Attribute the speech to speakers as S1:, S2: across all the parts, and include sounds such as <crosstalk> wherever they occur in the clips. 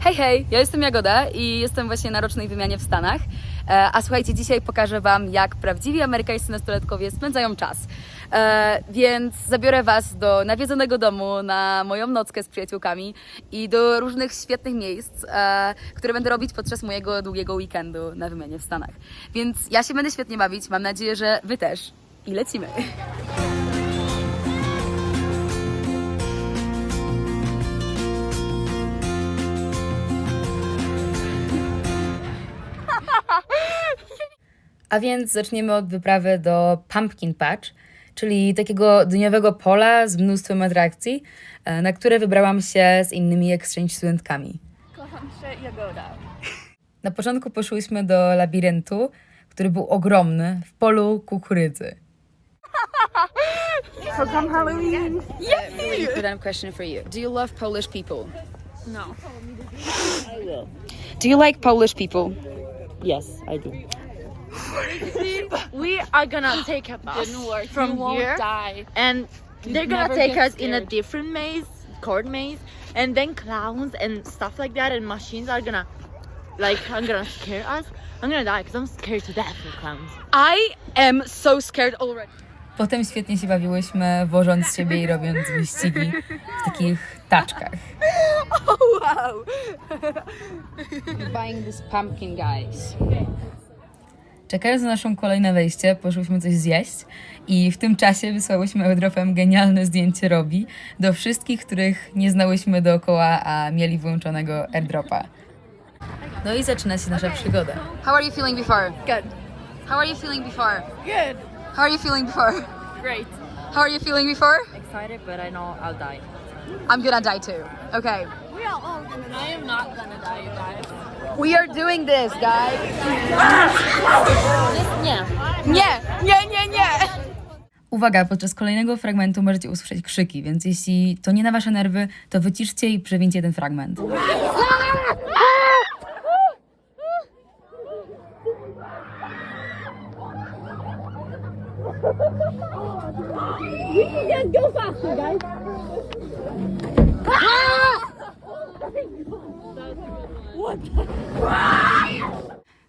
S1: Hej, hej, ja jestem Jagoda i jestem właśnie na rocznej wymianie w Stanach. E, A słuchajcie, dzisiaj pokażę Wam, jak prawdziwi amerykańscy nastolatkowie spędzają czas. E, Więc zabiorę Was do nawiedzonego domu na moją nockę z przyjaciółkami i do różnych świetnych miejsc, e, które będę robić podczas mojego długiego weekendu na wymianie w Stanach. Więc ja się będę świetnie bawić, mam nadzieję, że Wy też. I lecimy. A więc zaczniemy od wyprawy do Pumpkin Patch, czyli takiego dniowego pola z mnóstwem atrakcji, e, na które wybrałam się z innymi exchange studentkami.
S2: Kocham się Jagoda.
S1: Na początku poszłyśmy do labiryntu, który był ogromny, w polu kukurydzy.
S2: Kocham Halloween.
S1: Really important question for you. Do you love Polish people?
S2: No.
S1: Do you like Polish people?
S3: Yes, I do.
S4: We are gonna take a bus
S2: Didn't work.
S4: from
S2: you won't
S4: here
S2: die.
S4: and they're gonna
S2: never
S4: take
S2: get
S4: us in a
S2: scared.
S4: different maze court maze and then clowns and stuff like that and machines are gonna like are gonna scare us i'm gonna die because i'm scared to death of clowns
S2: I am so scared already.
S1: Potem świetnie się bawiłyśmy, wożąc z siebie i robiąc wyścigi w takich taczkach. <laughs>
S2: Wow. <laughs>
S1: buying this pumpkin, guys. Czekając na naszą kolejne wejście, poszłyśmy coś zjeść i w tym czasie wysłałyśmy airdropem genialne zdjęcie Robi do wszystkich, których nie znałyśmy dookoła, a mieli wyłączonego airdropa. No i zaczyna się nasza przygoda. How are you feeling before?
S2: Good.
S1: How are you feeling before?
S2: Good.
S1: How are you feeling before?
S2: Great.
S1: How are you feeling before?
S3: Excited, but I know I'll die.
S1: I'm gonna die too. Okay.
S2: We are all gonna die. I am not gonna die, you guys.
S1: We are doing this, guys.
S4: yeah
S2: Nie, nie, nie, nie.
S1: Uwaga, podczas kolejnego fragmentu możecie usłyszeć krzyki, więc jeśli to nie na wasze nerwy, to wyciszcie i przewincie ten fragment. <laughs>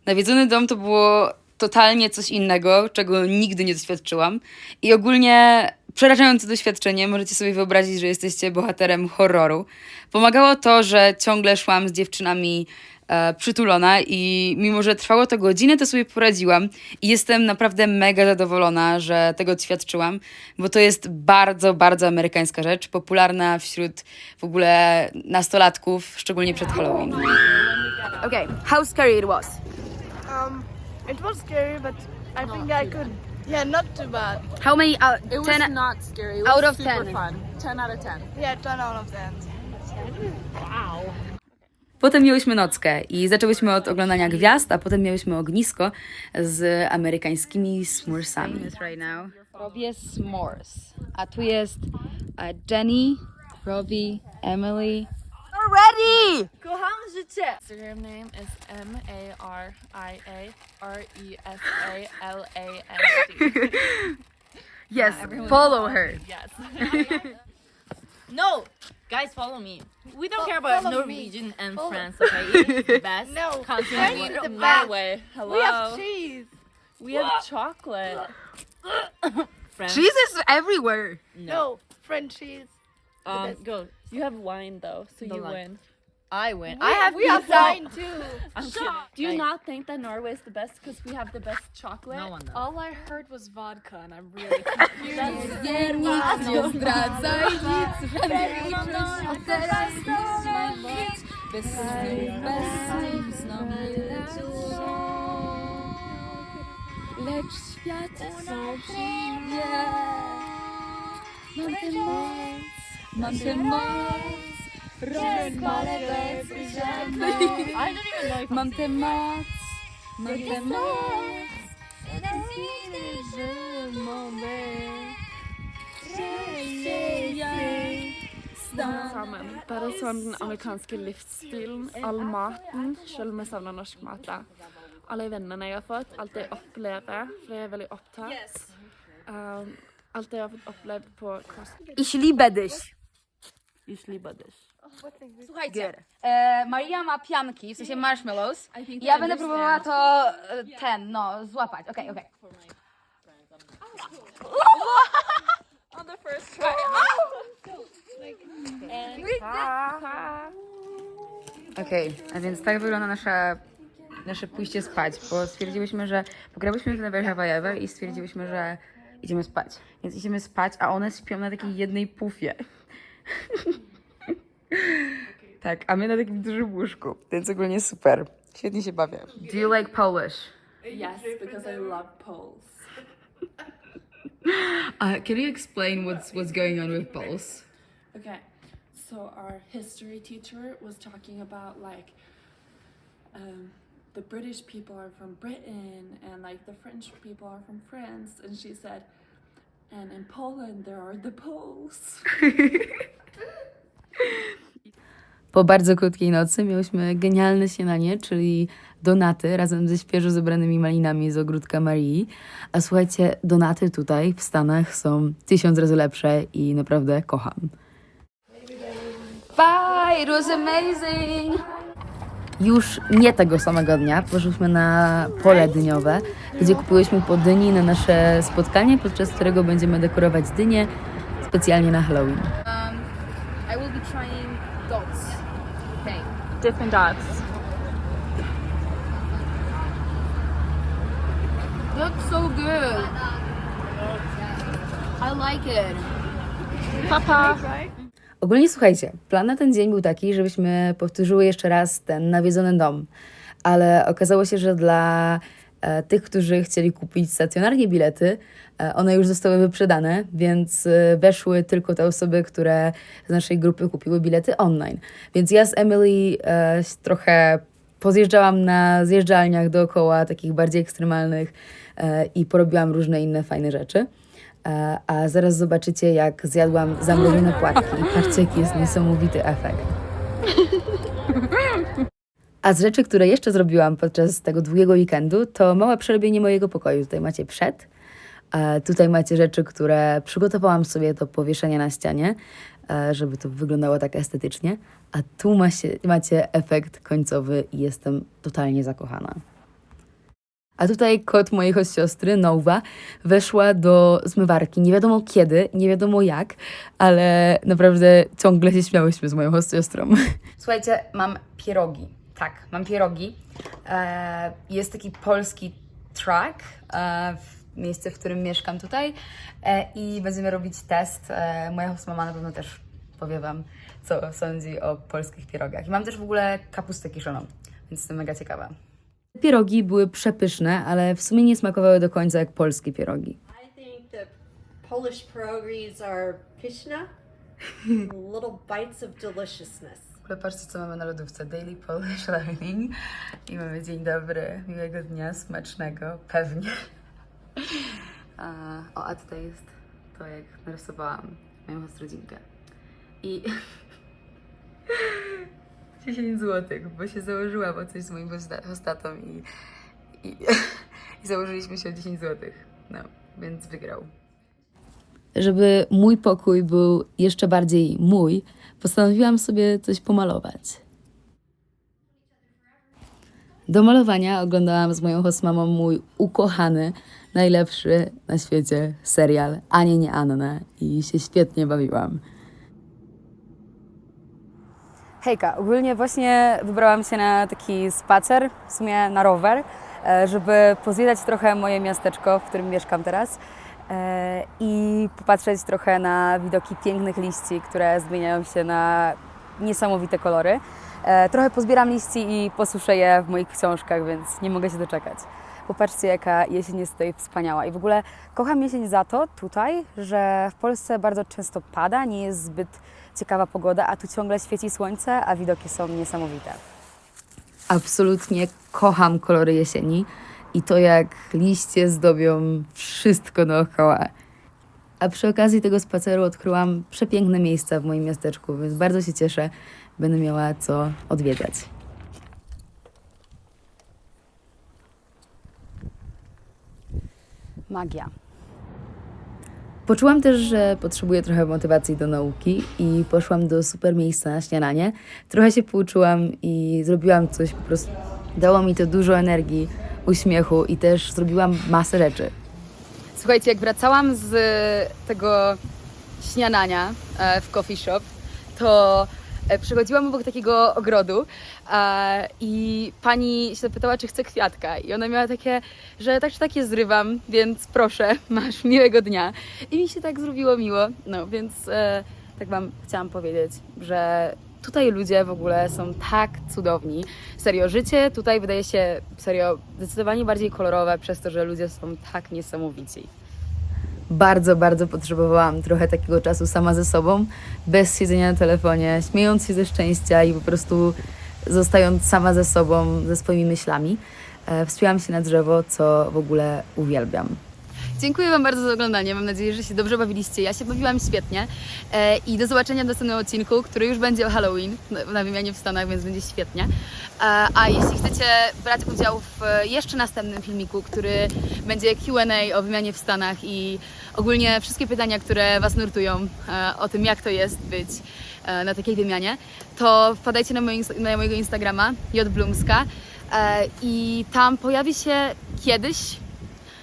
S1: Nawiedzony dom to było totalnie coś innego, czego nigdy nie doświadczyłam. I ogólnie przerażające doświadczenie. Możecie sobie wyobrazić, że jesteście bohaterem horroru. Pomagało to, że ciągle szłam z dziewczynami e, przytulona i mimo, że trwało to godzinę, to sobie poradziłam. I jestem naprawdę mega zadowolona, że tego doświadczyłam, bo to jest bardzo, bardzo amerykańska rzecz, popularna wśród w ogóle nastolatków, szczególnie przed Halloween. Okay, how scary it was?
S5: Um, it was scary, but I think I could. Yeah, not too bad.
S1: How many out,
S2: It was
S1: 10
S2: not scary. It
S1: out
S2: was
S1: of
S2: super
S1: 10.
S2: fun. 10 out of 10.
S5: Yeah, 10 out of 10.
S1: Potem miałyśmy nockę i zaczęłyśmy od oglądania gwiazd, a potem miałyśmy ognisko z amerykańskimi now. Robię s'mores. A tu jest e, Jenny, Robbie, Emily. Ready!
S4: kocham życie
S2: Instagram name is M A R I A R E S A L A N D. <laughs>
S1: Yes, follow her.
S2: Yes. <laughs>
S4: no guys follow me we don't care about
S5: follow
S4: norwegian and france okay it's the <laughs> best
S5: No,
S4: country in the
S5: French is
S4: world.
S5: best.
S2: Norway. Hello.
S5: We have cheese.
S2: We have chocolate.
S4: Cheese
S1: is everywhere.
S5: No, French cheese.
S4: Um go
S2: You have wine though, so
S4: Don't
S2: you
S4: like-
S2: win.
S4: i win
S5: We,
S4: i have
S5: we have
S4: pizza.
S5: wine too. <laughs>
S2: I'm kidding. Do you
S4: Like-
S2: not think that Norway is the best because we have the best chocolate?
S4: No one does.
S2: All I heard was vodka, and I'm really <laughs> confused.
S1: nie zdradzaj nic, teraz Bez słów, bez słów znowu Lecz świat sobie Mam tę moc, mam tę moc Rozpalę bez
S4: if
S1: Mam tę moc, mam tę moc Nigdy, że Przejść
S2: Sammen. Bare sånn den amerikanske livsstilen, all maten, selv om jeg savner norsk mat. da. Alle vennene jeg har fått, alt jeg opplever, for jeg er veldig opptatt. Um, alt jeg har fått opplevd på Ikke
S1: li liebe
S3: this.
S1: Słuchajcie, e, Maria ma pianki, w sensie marshmallows. I ja będę próbowała to e, ten, no, złapać. Okej, okej. Okej, a więc tak wygląda nasza, nasze pójście spać, bo stwierdziłyśmy, że pograłyśmy w Never Have I Ever i stwierdziłyśmy, że idziemy spać. Więc idziemy spać, a one śpią na takiej jednej pufie. <laughs> tak, a my na takim dużym łóżku, więc ogólnie super. Świetnie się bawię. Do you like Polish?
S2: Yes, because I love Poles. <laughs>
S1: Uh, can you explain what's what's going on with Poles?
S2: Okay, so our history teacher was talking about like um, the British people are from Britain and like the French people are from France, and she said, and in Poland there are the Poles. <laughs>
S1: Po bardzo krótkiej nocy miałyśmy genialne śniadanie, czyli donaty razem ze świeżo zebranymi malinami z ogródka Marii. A słuchajcie, donaty tutaj w Stanach są tysiąc razy lepsze i naprawdę kocham. Bye, it was amazing! Już nie tego samego dnia poszliśmy na pole dyniowe, gdzie kupiłyśmy po dyni na nasze spotkanie, podczas którego będziemy dekorować dynie specjalnie na Halloween.
S6: Dots. Okay.
S2: Different dots.
S6: Looks so good. I like it.
S2: Papa.
S1: Ogólnie słuchajcie, plan na ten dzień był taki, żebyśmy powtórzyły jeszcze raz ten nawiedzony dom, ale okazało się, że dla tych, którzy chcieli kupić stacjonarnie bilety, e, one już zostały wyprzedane, więc e, weszły tylko te osoby, które z naszej grupy kupiły bilety online. Więc ja z Emily e, trochę pozjeżdżałam na zjeżdżalniach dookoła, takich bardziej ekstremalnych e, i porobiłam różne inne fajne rzeczy. E, A zaraz zobaczycie, jak zjadłam zamrożone płatki. Patrzcie, jest niesamowity efekt. <laughs> A z rzeczy, które jeszcze zrobiłam podczas tego długiego weekendu, to małe przerobienie mojego pokoju. Tutaj macie przed, tutaj macie rzeczy, które przygotowałam sobie do powieszenia na ścianie, e, żeby to wyglądało tak estetycznie. A tu macie, macie efekt końcowy i jestem totalnie zakochana. A tutaj kot mojej siostry, Nowa, weszła do zmywarki. Nie wiadomo kiedy, nie wiadomo jak, ale naprawdę ciągle się śmiałyśmy z moją siostrą. <laughs> Słuchajcie, mam pierogi. Tak, mam pierogi. E, jest taki polski track e, w miejsce, w którym mieszkam tutaj e, i będziemy robić test. Moja host mama na pewno też powie Wam, co sądzi o polskich pierogach. I mam też w ogóle kapustę kiszoną, więc jestem mega ciekawa. Pierogi były przepyszne, ale w sumie nie smakowały do końca jak polskie pierogi.
S7: I think the Polish pierogies are pyszne, <laughs> little bites of deliciousness.
S1: Ogóle patrzcie, co mamy na lodówce. Daily Polish <laughs> Learning. I mamy dzień dobry, miłego dnia, smacznego, pewnie. <laughs> O, a tutaj jest to, jak narysowałam moją ostrodzinkę. I <laughs> 10 zł, bo się założyłam o coś z moim hosta- hostatą i, i, i założyliśmy się o 10 zł. No, więc wygrał. Żeby mój pokój był jeszcze bardziej mój, postanowiłam sobie coś pomalować. Do malowania oglądałam z moją hostmamą mój ukochany, najlepszy na świecie serial Anie nie Anna i się świetnie bawiłam. Hejka, ogólnie właśnie wybrałam się na taki spacer, w sumie na rower, e, żeby pozwiedzać trochę moje miasteczko, w którym mieszkam teraz i popatrzeć trochę na widoki pięknych liści, które zmieniają się na niesamowite kolory. E, Trochę pozbieram liści i posuszę je w moich książkach, więc nie mogę się doczekać. Popatrzcie, jaka jesień jest tutaj wspaniała. I w ogóle kocham jesień za to tutaj, że w Polsce bardzo często pada, nie jest zbyt ciekawa pogoda, a tu ciągle świeci słońce, a widoki są niesamowite. Absolutnie kocham kolory jesieni i to, jak liście zdobią wszystko dookoła. A przy okazji tego spaceru odkryłam przepiękne miejsca w moim miasteczku, więc bardzo się cieszę, będę miała co odwiedzać. Magia. Poczułam też, że potrzebuję trochę motywacji do nauki i poszłam do super miejsca na śniadanie. Trochę się pouczyłam i zrobiłam coś po prostu. Dało mi to dużo energii, uśmiechu i też zrobiłam masę rzeczy. Słuchajcie, jak wracałam z tego śniadania e, w coffee shop, to e, przechodziłam obok takiego ogrodu e, i pani się zapytała, czy chce kwiatka. I ona miała takie, że tak czy tak je zrywam, więc proszę, <laughs> masz miłego dnia. I mi się tak zrobiło miło. No więc e, tak Wam chciałam powiedzieć, że tutaj ludzie w ogóle są tak cudowni. Serio, życie tutaj wydaje się serio zdecydowanie bardziej kolorowe przez to, że ludzie są tak niesamowici. Bardzo, bardzo potrzebowałam trochę takiego czasu sama ze sobą, bez siedzenia na telefonie, śmiejąc się ze szczęścia i po prostu zostając sama ze sobą, ze swoimi myślami. E, Wspięłam się na drzewo, co w ogóle uwielbiam. Dziękuję Wam bardzo za oglądanie. Mam nadzieję, że się dobrze bawiliście. Ja się bawiłam świetnie. E, I do zobaczenia w następnym odcinku, który już będzie o Halloween na- wymianie w Stanach, więc będzie świetnie. E, A jeśli chcecie brać udział w e, jeszcze następnym filmiku, który będzie QA o wymianie w Stanach i ogólnie wszystkie pytania, które Was nurtują e, o tym, jak to jest być e, na takiej wymianie, to wpadajcie na, na mojego Instagrama, jblumska e, i tam pojawi się kiedyś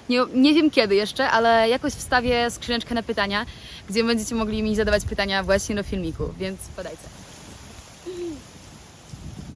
S1: nie, nie wiem kiedy jeszcze, ale jakoś wstawię skrzyneczkę na pytania, gdzie będziecie mogli mi zadawać pytania właśnie do filmiku, więc podajcie.